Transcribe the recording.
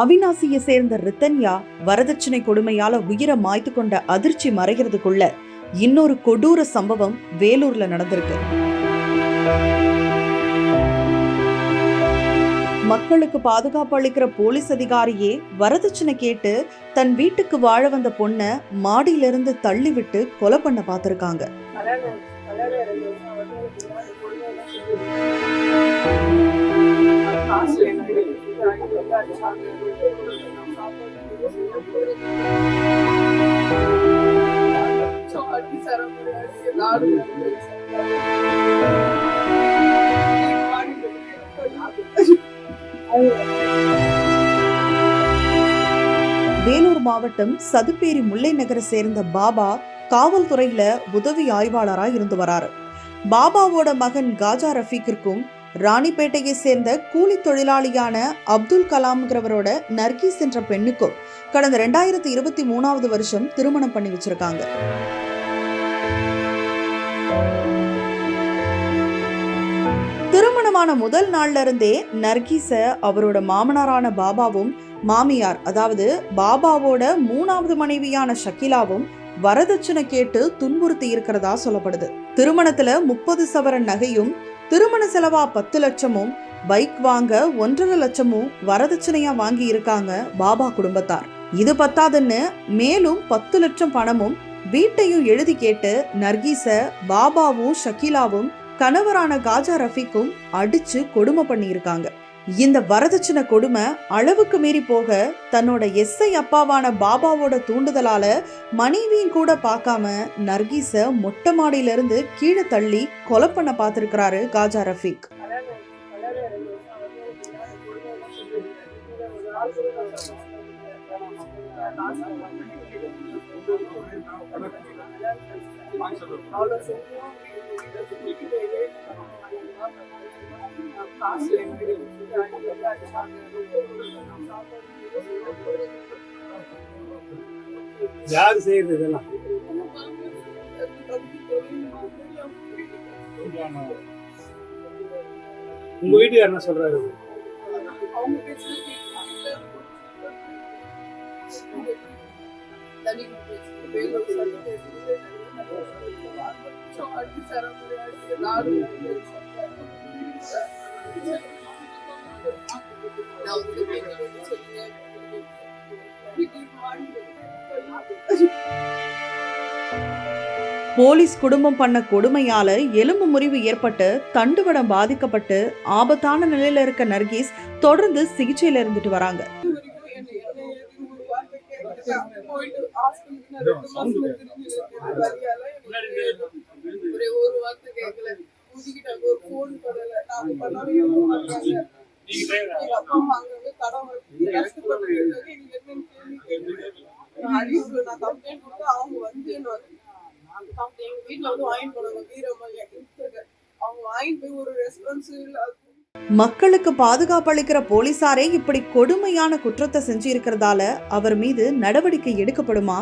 அவினாசியை சேர்ந்த ரித்தன்யா வரதட்சணை கொடுமையால உயிரை மாய்த்து கொண்ட அதிர்ச்சி மறைகிறதுக்குள்ள இன்னொரு கொடூர சம்பவம் வேலூர்ல நடந்திருக்கு. மக்களுக்கு பாதுகாப்பு அளிக்கிற போலீஸ் அதிகாரியே வரதட்சணை கேட்டு தன் வீட்டுக்கு வாழ வந்த பொண்ண மாடியிலிருந்து தள்ளி விட்டு கொலை பண்ண பார்த்திருக்காங்க. காசு எல்லாரும் வேலூர் மாவட்டம் சதுப்பேரி முல்லை நகரை சேர்ந்த பாபா காவல்துறையில உதவி ஆய்வாளராக இருந்து வராரு. பாபாவோட மகன் காஜா ரஃபீக்கிற்கும் ராணிப்பேட்டையை சேர்ந்த கூலி தொழிலாளியான அப்துல் கலாம்ங்கிறவரோட நர்கீஸ் என்ற பெண்ணுக்கும் கடந்த ரெண்டாயிரத்தி இருபத்தி மூணாவது வருஷம் திருமணம் பண்ணி வச்சிருக்காங்க. திருமணமான முதல் நாள்ல இருந்தே நர்கீஸ அவரோட மாமனாரான பாபாவும் மாமியார் அதாவது பாபாவோட மூணாவது மனைவியான ஷக்கிலாவும் வரதட்சணை கேட்டு துன்புறுத்தி இருக்கிறதா சொல்லப்படுது. திருமணத்துல முப்பது சவரன் நகையும் திருமண செலவா பத்து லட்சமும் பைக் வாங்க ஒன்றரை லட்சமும் வரதட்சணையா வாங்கி இருக்காங்க பாபா குடும்பத்தார். இது பத்தாதுன்னு மேலும் பத்து லட்சம் பணமும் வீட்டையும் எழுதி கேட்டு நர்கீஸ பாபாவும் ஷக்கீலாவும் கணவரான காஜா ரஃபீக்கும் அடிச்சு கொடுமை பண்ணியிருக்காங்க. இந்த வரதட்சணை கொடுமை அளவுக்கு மீறி போக தன்னோட எஸ்ஐ அப்பாவான பாபாவோட தூண்டுதலால மனைவியும் கூட பார்க்காம நர்கீஸ மொட்டை மாடியில இருந்து கீழே தள்ளி கொலை பண்ண பார்த்துருக்கிறாரு காஜா ரஃபீக். யார் செய்யறது இதெல்லாம்? உங்க வீட்டுக்கு என்ன சொல்றாரு? அவங்க பேசுறது போலீஸ் குடும்பம் பண்ண கொடுமையால எலும்பு முறிவு ஏற்பட்டு தண்டுவடம் பாதிக்கப்பட்டு ஆபத்தான நிலையில இருக்க நர்கீஸ் தொடர்ந்து சிகிச்சையில இருந்துட்டு வராங்க. ஒரே ஒரு வார்த்தை கேட்கல ஊதிக்கிட்டாங்க ஒரு போன் பண்ணல நாங்க பண்ணாலும் பண்ணாங்க எங்க அப்பா அம்மா அங்க வந்து கடன் கஷ்டப்பட்டு என்னன்னு கேள்வி கேட்கல. நான் நான் கம்ப்ளைண்ட் கொடுத்து அவங்க வந்து என்ன எங்க வீட்டுல வந்து வாங்கிட்டு போனாங்க வீரமல் அவங்க வாங்கிட்டு போய் ஒரு ரெஸ்பான்ஸ் இல்ல மக்களுக்கு பாதுகாப்பு அளிக்கிற போலீசாரே இப்படி கொடுமையான குற்றத்தை செஞ்சு இருக்கிறதால அவர் மீது நடவடிக்கை எடுக்கப்படுமா?